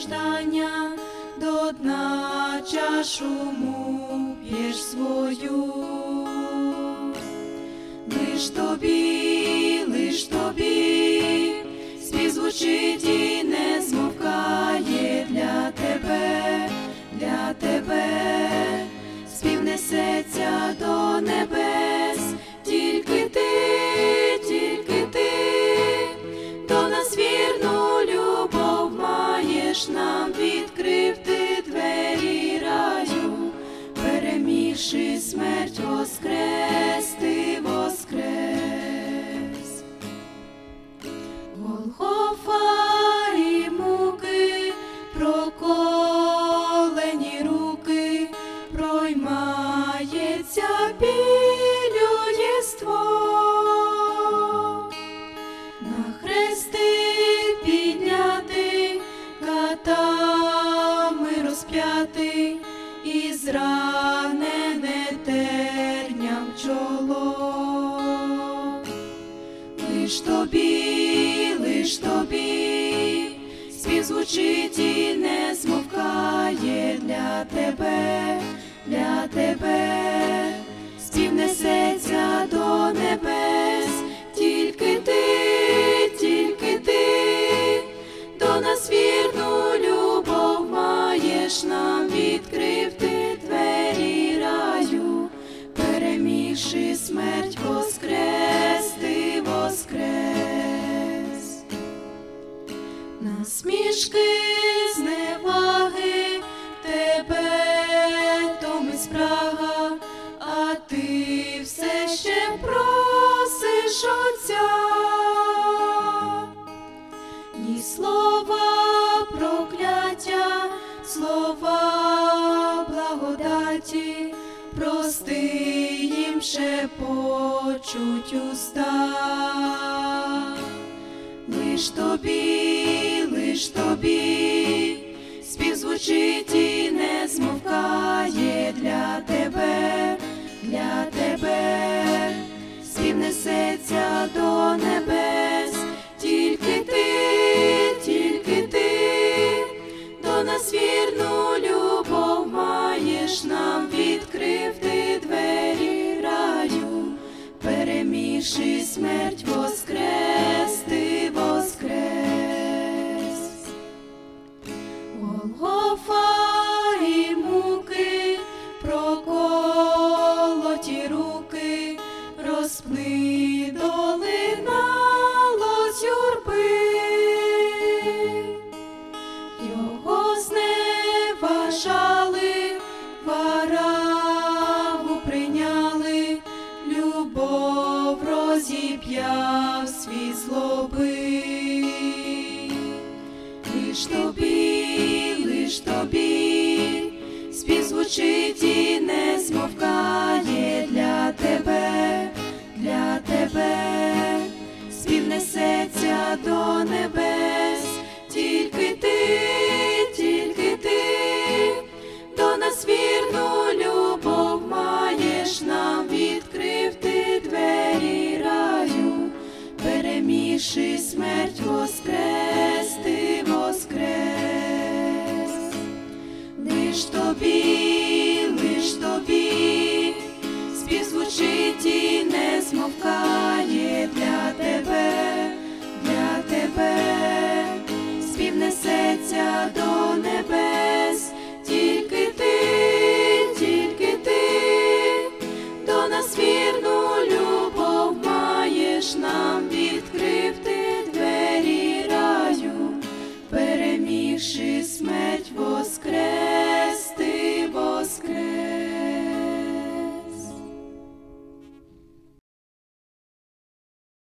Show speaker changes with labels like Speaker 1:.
Speaker 1: страждання до дна чашу п'єш свою, лиш тобі, лиш тобі, звучить і не змовкає для тебе, для тебе, спів несеться до небе. Маєш нам відкрив ти двері раю, перемігши смерть воскрес, чоло. Лиш тобі, лиш тобі, спів звучить і не змовкає для тебе, для тебе, спів несеться до небес, тільки ти, тільки ти, до нас вірну любов маєш нам Насмішки зневаги, тебе томи спрага, а ти все ще просиш Отця. Ні слова прокляття, слова благодаті, прости їм шепочуть уста. Лиш тобі, лиш тобі, спів звучить і не лиш тобі, співзвучить і не змовкає для тебе, для тебе, спів несеться до небес, тільки ти, тільки ти, до нас вірну любов маєш нам відкрив ти двері раю, переміши смерть.